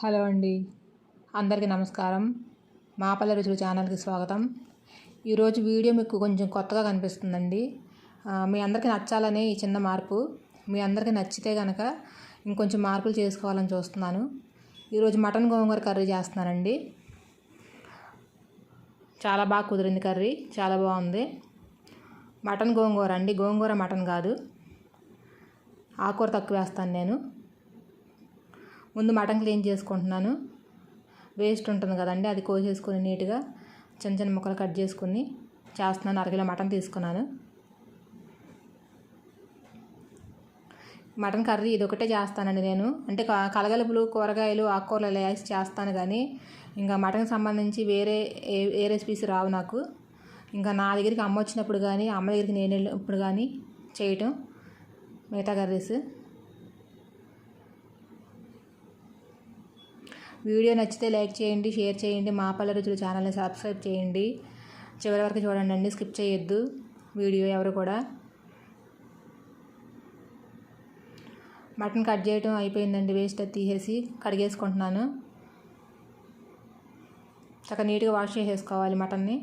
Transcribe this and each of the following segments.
Hello అండి. అందరికీ నమస్కారం. మాపల్ల రుచులు ఛానల్కి స్వాగతం. ఈరోజు వీడియో మీకు కొంచెం కొత్తగా కనిపిస్తుందండి. మీ అందరికీ నచ్చాలనే ఈ చిన్న మార్పు. మీ అందరికీ నచ్చితే కనుక ఇంకొంచెం మార్పులు చేసుకోవాలని చూస్తున్నాను. ఈరోజు మటన్ గోంగూర కర్రీ చేస్తున్నానండి. చాలా బాగా కుదిరింది కర్రీ. చాలా బాగుంది. మటన్ గోంగూర అండి. గోంగూర మటన్ కాదు. ఆకుకూర తక్కువ వేస్తాను నేను. ముందు మటన్ క్లీన్ చేసుకుంటున్నాను. వేస్ట్ ఉంటుంది కదండి అది కోసేసుకొని నీట్గా చిన్న చిన్న ముక్కలు కట్ చేసుకుని చేస్తున్నాను అరకిలో మటన్ తీసుకున్నాను. మటన్ కర్రీ ఇది ఒకటే చేస్తానండి నేను. అంటే క- కలగలుపులు కూరగాయలు ఆకుకూరలు ఇలా వేసి చేస్తాను కానీ ఇంకా మటన్కి సంబంధించి వేరే ఏ ఏ రెసిపీస్ రావు నాకు. ఇంకా నా దగ్గరికి అమ్మ వచ్చినప్పుడు కానీ అమ్మ దగ్గరికి నేను వెళ్ళినప్పుడు కానీ చేయటం మిగతా కర్రీస్. వీడియో నచ్చితే లైక్ చేయండి షేర్ చేయండి. మా పల్లె రుచులు ఛానల్ని సబ్స్క్రైబ్ చేయండి. చివరి వరకు చూడండి అండి స్కిప్ చేయొద్దు. వీడియో ఎవరు కూడా. మటన్ కట్ చేయటం అయిపోయిందండి వేస్ట్ అది తీసేసి కడిగేసుకుంటున్నాను. చక్కగా నీట్గా వాష్ చేసేసుకోవాలి మటన్ని.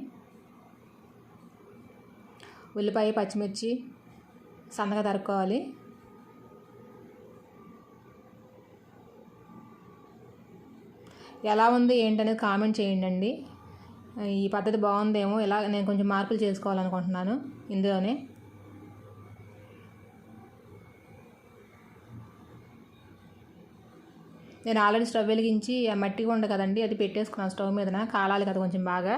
ఉల్లిపాయ పచ్చిమిర్చి సన్నగా తరుక్కోవాలి. ఎలా ఉంది ఏంటనేది కామెంట్ చేయండి అండి ఈ పద్ధతి బాగుందేమో ఇలా నేను కొంచెం మార్పులు చేసుకోవాలనుకుంటున్నాను ఇందులోనే. నేను ఆల్రెడీ స్టవ్ వెలిగించి ఆ మట్టి ఉండ కదండి అది పెట్టేసుకున్నాను స్టవ్ మీదన కాలాలి కదా కొంచెం బాగా.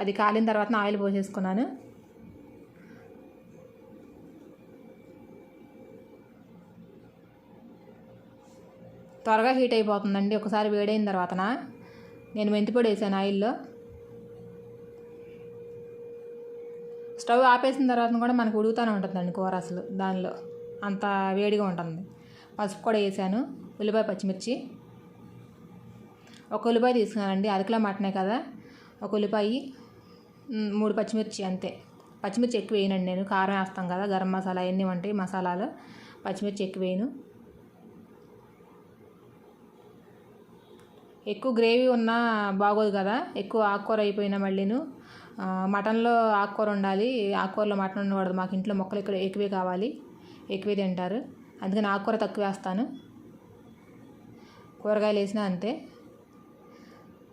అది కాలిన తర్వాత ఆయిల్ పోసేసుకున్నాను. త్వరగా హీట్ అయిపోతుందండి. ఒకసారి వేడైన తర్వాతన? నేను మెంతిపొడి వేసాను ఆయిల్లో. స్టవ్ ఆపేసిన తర్వాత కూడా మనకు ఉడుగుతూనే ఉంటుందండి కూర అసలు దానిలో. అంత వేడిగా ఉంటుంది. పసుపు కూడా వేసాను. ఉల్లిపాయ పచ్చిమిర్చి. ఒక ఉల్లిపాయ తీసుకున్నానండి. అరకిలో మటనే కదా. ఒక ఉల్లిపాయ మూడు పచ్చిమిర్చి అంతే. పచ్చిమిర్చి ఎక్కువ వేయనండి నేను. కారం వేస్తాం కదా. గరం మసాలా ఎన్ని ఉంటాయి మసాలాలు. పచ్చిమిర్చి ఎక్కువ వేయను. ఎక్కువ గ్రేవీ ఉన్నా బాగోదు కదా. ఎక్కువ ఆకుకూర అయిపోయినా మళ్ళీను. మటన్లో ఆకుకూర ఉండాలి. ఆకుకూరలో మటన్ ఉండకూడదు. మాకు ఇంట్లో మొక్కలు ఇక్కడ ఎక్కువే కావాలి. ఎక్కువే తింటారు. అందుకని ఆకుకూర తక్కువ వేస్తాను. కూరగాయలు వేసినా అంతే.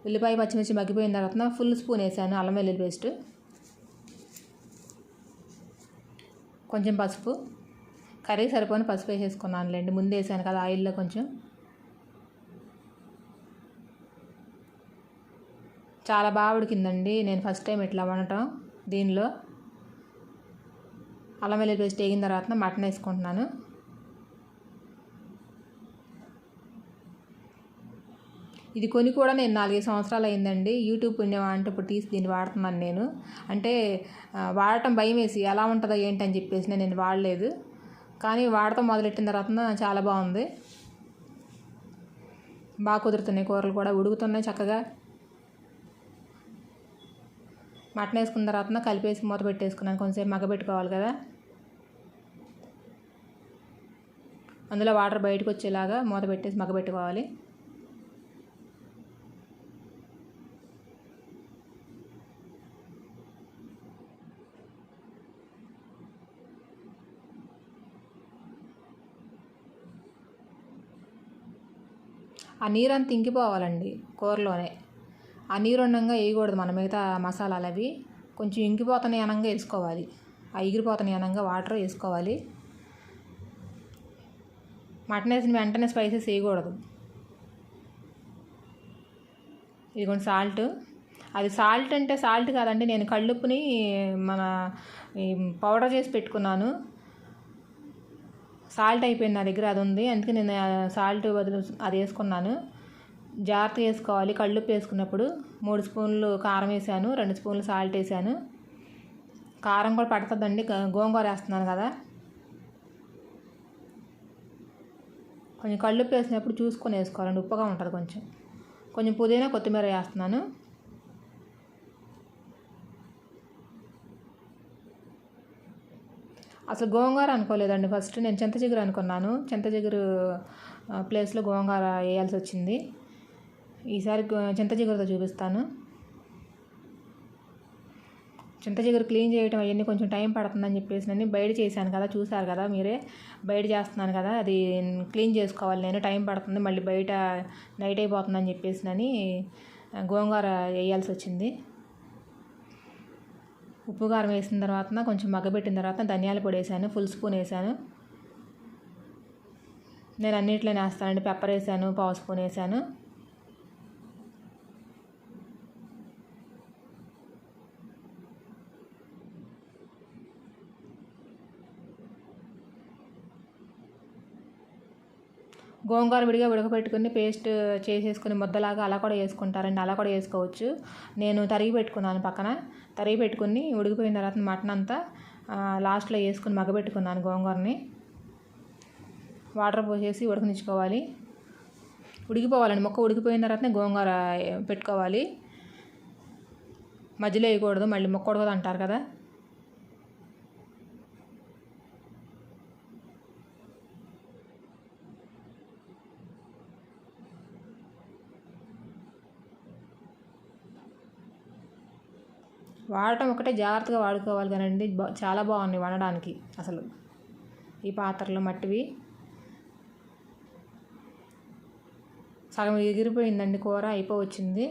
ఉల్లిపాయ పచ్చిమిర్చి మగ్గిపోయిన తర్వాత ఫుల్ స్పూన్ వేసాను. అల్లం వెల్లుల్లి పేస్ట్. కొంచెం పసుపు. కర్రీ సరిపోని పసుపు వేసేసుకున్నానులేండి. ముందు వేసాను కదా ఆయిల్లో కొంచెం. చాలా బాగా ఉడికిందండి. నేను ఫస్ట్ టైం ఇట్లా వండటం దీనిలో. అల్లం వెల్లుల్లి పేస్ట్ వేగిన తర్వాత మటన్ వేసుకుంటున్నాను. ఇది కొని కూడా నేను నాలుగైదు సంవత్సరాలు అయిందండి. యూట్యూబ్ పుణ్యం అంటే ఇప్పుడు తీసి దీన్ని వాడుతున్నాను నేను. అంటే వాడటం భయం వేసి ఎలా ఉంటుందో ఏంటి అని చెప్పేసి నేను వాడలేదు. కానీ వాడటం మొదలెట్టిన తర్వాత చాలా బాగుంది. బాగా కుదురుతున్నాయి కూరలు కూడా. ఉడుకుతున్నాయి చక్కగా. మటన్ వేసుకున్న తర్వాత కలిపేసి మూత పెట్టేసుకున్నాను. కొంచెంసేపు మగ్గబెట్టుకోవాలి కదా. అందులో వాటర్ బయటకు వచ్చేలాగా మూత పెట్టేసి మగ్గబెట్టుకోవాలి. ఆ నీరు అంత ఇంకిపోవాలండి కూరలోనే. ఆ నీరు వేయకూడదు మన మిగతా మసాలాలు అవి. కొంచెం ఇంకిపోతున్నాయి అనంగా వేసుకోవాలి. ఆ ఎగిరిపోతున్నాయి అనంగా వాటర్ వేసుకోవాలి. మటన్ వేసిన వెంటనే స్పైసెస్ వేయకూడదు. ఇదిగోండి సాల్ట్. అది సాల్ట్ అంటే సాల్ట్ కాదండి నేను కళ్ళుప్పుని మన ఈ పౌడర్ చేసి పెట్టుకున్నాను. సాల్ట్ అయిపోయింది నా దగ్గర అది ఉంది. అందుకే నేను సాల్ట్ బదులు అది వేసుకున్నాను. జాగ్రత్తగా వేసుకోవాలి. కళ్ళుప్పు వేసుకున్నప్పుడు మూడు స్పూన్లు కారం వేసాను రెండు స్పూన్లు సాల్ట్ వేసాను. కారం కూడా పడుతుందండి. గ- గోంగూర వేస్తున్నాను కదా. కొంచెం కళ్ళుప్పు వేసినప్పుడు చూసుకొని వేసుకోవాలండి. ఉప్పుగా ఉంటుంది కొంచెం. కొంచెం పుదీనా కొత్తిమీర వేస్తున్నాను. అసలు గోంగూర అనుకోలేదండి. ఫస్ట్ నేను చింత చిగురు అనుకున్నాను. చింత చిగురు ప్లేస్లో గోంగూర వేయాల్సి వచ్చింది. ఈసారి చింత చిగురుతో చూపిస్తాను. చింత చిగురు క్లీన్ చేయడం అవన్నీ కొంచెం టైం పడుతుందని చెప్పేసి నేను బయట చేశాను కదా చూసారు కదా మీరే? బయట చేస్తున్నాను కదా అది క్లీన్ చేసుకోవాలి నేను టైం పడుతుంది మళ్ళీ బయట నైట్ అయిపోతుందని చెప్పేసి అని గోంగూర వేయాల్సి వచ్చింది. ఉప్పు కారం వేసిన తర్వాత కొంచెం మగ్గబెట్టిన తర్వాత ధనియాల పొడి వేసాను ఫుల్ స్పూన్ వేసాను. నేను అన్నిట్లో వేస్తానండి పెప్పర్ వేసాను పావు స్పూన్ వేసాను. గోంగూర విడిగా ఉడకబెట్టుకుని పేస్ట్ చేసేసుకుని ముద్దలాగా అలా కూడా వేసుకుంటారండి అలా కూడా వేసుకోవచ్చు. నేను తరిగి పెట్టుకున్నాను పక్కన. తరిగి పెట్టుకుని ఉడికిపోయిన తర్వాత మటన్ అంతా లాస్ట్లో వేసుకుని మగ్గబెట్టుకున్నాను గోంగూరని. వాటర్ పోసేసి ఉడకనిచ్చుకోవాలి. ఉడికిపోవాలండి మొక్క ఉడికిపోయిన తర్వాతనే గోంగూర పెట్టుకోవాలి. మధ్యలో వేయకూడదు మళ్ళీ మొక్క ఉడకదు అంటారు కదా. వాడటం ఒకటే జాగ్రత్తగా వాడుకోవాలి కానండి. చాలా బాగున్నాయి వండడానికి అసలు. ఈ పాత్రలు మట్టివి. సగం ఎగిరిపోయిందండి కూర అయిపోవచ్చింది.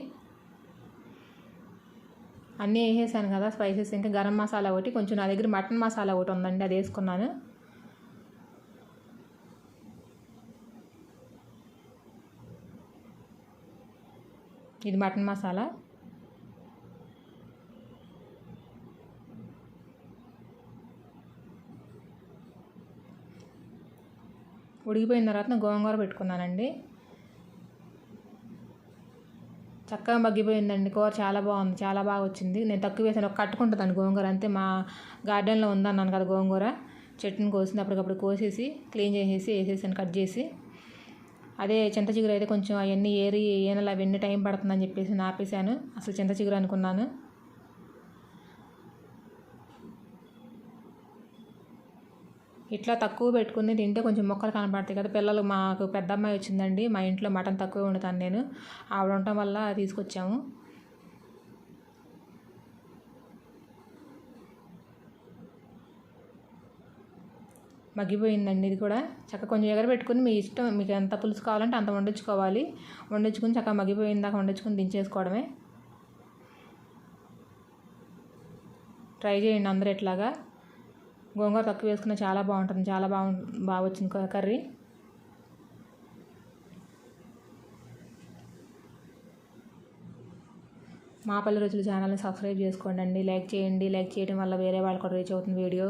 అన్నీ వేసేసాను కదా స్పైసెస్. ఇంకా గరం మసాలా ఒకటి కొంచెం నా దగ్గర మటన్ మసాలా ఒకటి ఉందండి అది వేసుకున్నాను. ఇది మటన్ మసాలా. ఉడికిపోయిన తర్వాత గోంగూర పెట్టుకున్నానండి. చక్కగా మగ్గిపోయిందండి. కూర చాలా బాగుంది. చాలా బాగా వచ్చింది. నేను తక్కువ వేసాను. ఒక కట్టుకుంటుందండి గోంగూర. అంతే మా గార్డెన్లో ఉందన్నాను కదా గోంగూర. చెట్టుని కోసింది అప్పటికప్పుడు కోసేసి క్లీన్ చేసేసి వేసేసాను కట్ చేసి. అదే చింత చిగురు అయితే కొంచెం అవన్నీ ఏరి ఏనలు అవన్నీ టైం పడుతుందని చెప్పేసి నాపేశాను. అసలు చింత చిగురు అనుకున్నాను. ఇట్లా తక్కువ పెట్టుకుని తింటే కొంచెం మొక్కలు కనపడతాయి కదా. పిల్లలు మాకు పెద్ద అమ్మాయి వచ్చిందండి. మా ఇంట్లో మటన్ తక్కువ వండుతాను నేను. ఆవిడ ఉండటం వల్ల తీసుకొచ్చాము. మగ్గిపోయిందండి ఇది కూడా. చక్కగా కొంచెం ఎగరబెట్టుకుని మీ ఇష్టం మీకు ఎంత పులుసు కావాలంటే అంత వండించుకోవాలి. వండించుకుని చక్కగా మగ్గిపోయిన దాకా వండించుకుని దించేసుకోవడమే. ట్రై చేయండి అందరూ ఇట్లాగా గోంగూర తక్కువ వేసుకున్న చాలా బాగుంటుంది. చాలా బాగు బాగా వచ్చింది కర్రీ. మా పల్లె రుచులు ఛానల్ని సబ్స్క్రైబ్ చేసుకోండి అండి లైక్ చేయండి. లైక్ చేయడం వల్ల వేరే వాళ్ళు కూడా రీచ్ అవుతుంది వీడియో.